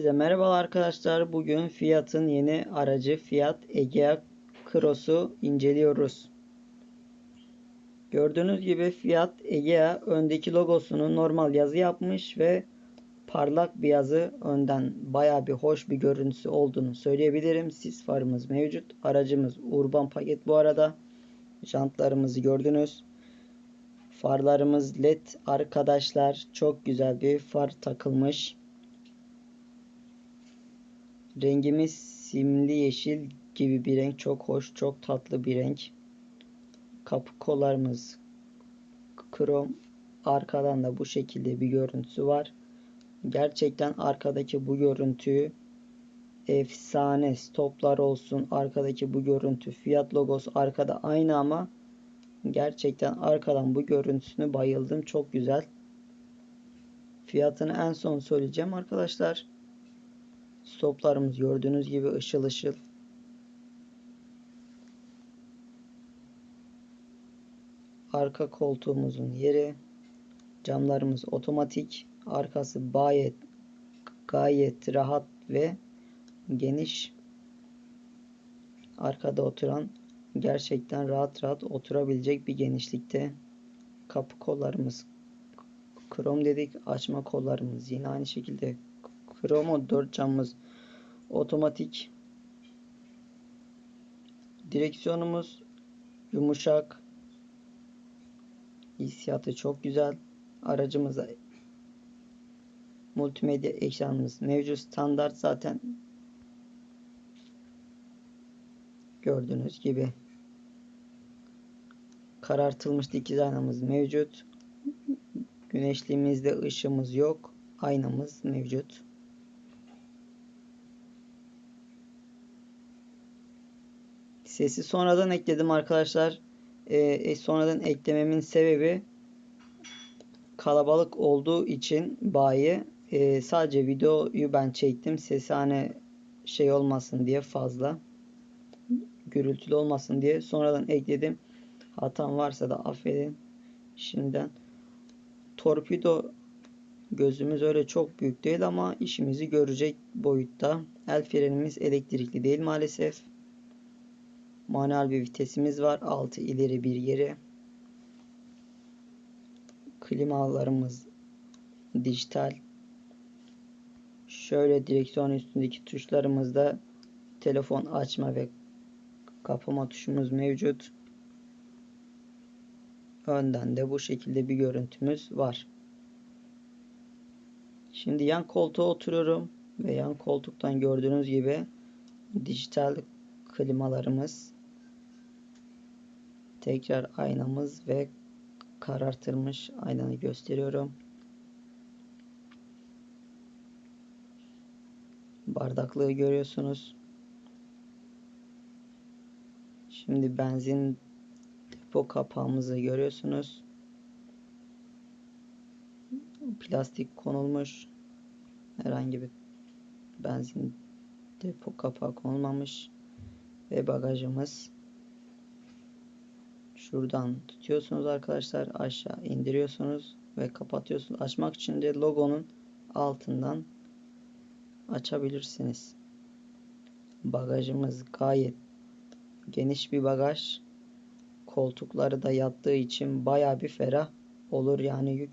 Herkese merhabalar arkadaşlar. Bugün Fiat'ın yeni aracı Fiat Egea Cross'u inceliyoruz. Gördüğünüz gibi Fiat Egea öndeki logosunu normal yazı yapmış ve parlak bir yazı önden baya bir hoş bir görüntüsü olduğunu söyleyebilirim. Sis farımız mevcut. Aracımız urban paket bu arada. Jantlarımızı gördünüz. Farlarımız led arkadaşlar. Çok güzel bir far takılmış. Rengimiz simli yeşil gibi bir renk. Çok hoş, çok tatlı bir renk. Kapı kollarımız krom. Arkadan da bu şekilde bir görüntüsü var. Gerçekten arkadaki bu görüntüyü efsane stoplar olsun. Arkadaki bu görüntü fiyat logosu arkada aynı ama gerçekten arkadan bu görüntüsünü bayıldım. Çok güzel. Fiyatını en son söyleyeceğim arkadaşlar. Stoplarımız gördüğünüz gibi ışıl ışıl. Arka koltuğumuzun yeri. Camlarımız otomatik. Arkası gayet gayet rahat ve geniş. Arkada oturan gerçekten rahat rahat oturabilecek bir genişlikte. Kapı kollarımız krom dedik. Açma kollarımız yine aynı şekilde Kromo 4 camımız otomatik. Direksiyonumuz yumuşak. Hissiyatı çok güzel. Aracımıza multimedya ekranımız mevcut. Standart zaten gördüğünüz gibi karartılmış dikiz aynamız mevcut. Güneşliğimizde ışığımız yok. Aynamız mevcut. Sesi sonradan ekledim arkadaşlar. Ee, sonradan eklememin sebebi kalabalık olduğu için bayi e, sadece videoyu ben çektim. Sesi hani şey olmasın diye fazla gürültülü olmasın diye sonradan ekledim. Hatam varsa da affedin. Şimdiden torpido gözümüz öyle çok büyük değil ama işimizi görecek boyutta. El frenimiz elektrikli değil maalesef. Manuel bir vitesimiz var. 6 ileri bir geri. Klimalarımız dijital. Şöyle direksiyon üstündeki tuşlarımızda telefon açma ve kapama tuşumuz mevcut. Önden de bu şekilde bir görüntümüz var. Şimdi yan koltuğa oturuyorum ve yan koltuktan gördüğünüz gibi dijital klimalarımız Tekrar aynamız ve karartılmış aynanı gösteriyorum. Bardaklığı görüyorsunuz. Şimdi benzin depo kapağımızı görüyorsunuz. Plastik konulmuş. Herhangi bir benzin depo kapağı konulmamış. Ve bagajımız Şuradan tutuyorsunuz arkadaşlar. Aşağı indiriyorsunuz ve kapatıyorsunuz. Açmak için de logonun altından açabilirsiniz. Bagajımız gayet geniş bir bagaj. Koltukları da yattığı için baya bir ferah olur. Yani yük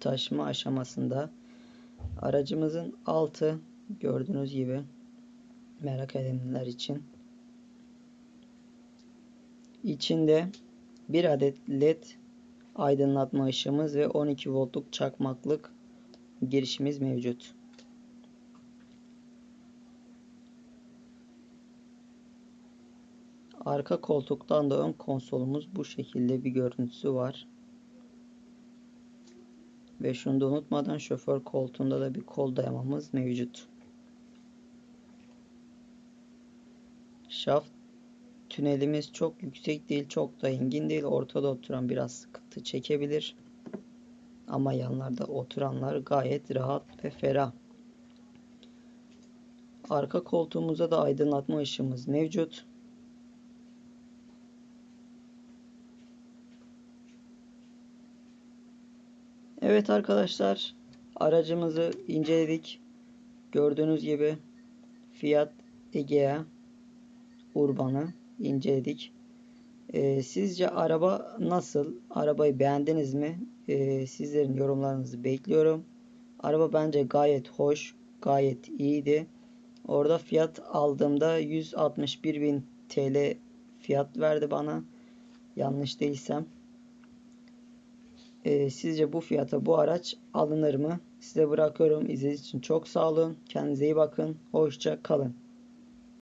taşıma aşamasında. Aracımızın altı gördüğünüz gibi merak edenler için içinde bir adet led aydınlatma ışığımız ve 12 voltluk çakmaklık girişimiz mevcut. Arka koltuktan da ön konsolumuz bu şekilde bir görüntüsü var. Ve şunu da unutmadan şoför koltuğunda da bir kol dayamamız mevcut. Şaft Tünelimiz çok yüksek değil, çok da engin değil. Ortada oturan biraz sıkıntı çekebilir. Ama yanlarda oturanlar gayet rahat ve ferah. Arka koltuğumuzda da aydınlatma ışığımız mevcut. Evet arkadaşlar aracımızı inceledik. Gördüğünüz gibi Fiat Egea Urban'ı inceledik. Ee, sizce araba nasıl? Arabayı beğendiniz mi? Ee, sizlerin yorumlarınızı bekliyorum. Araba bence gayet hoş, gayet iyiydi. Orada fiyat aldığımda 161.000 TL fiyat verdi bana. Yanlış değilsem. Ee, sizce bu fiyata bu araç alınır mı? Size bırakıyorum. İzlediğiniz için çok sağ olun. Kendinize iyi bakın. Hoşça kalın.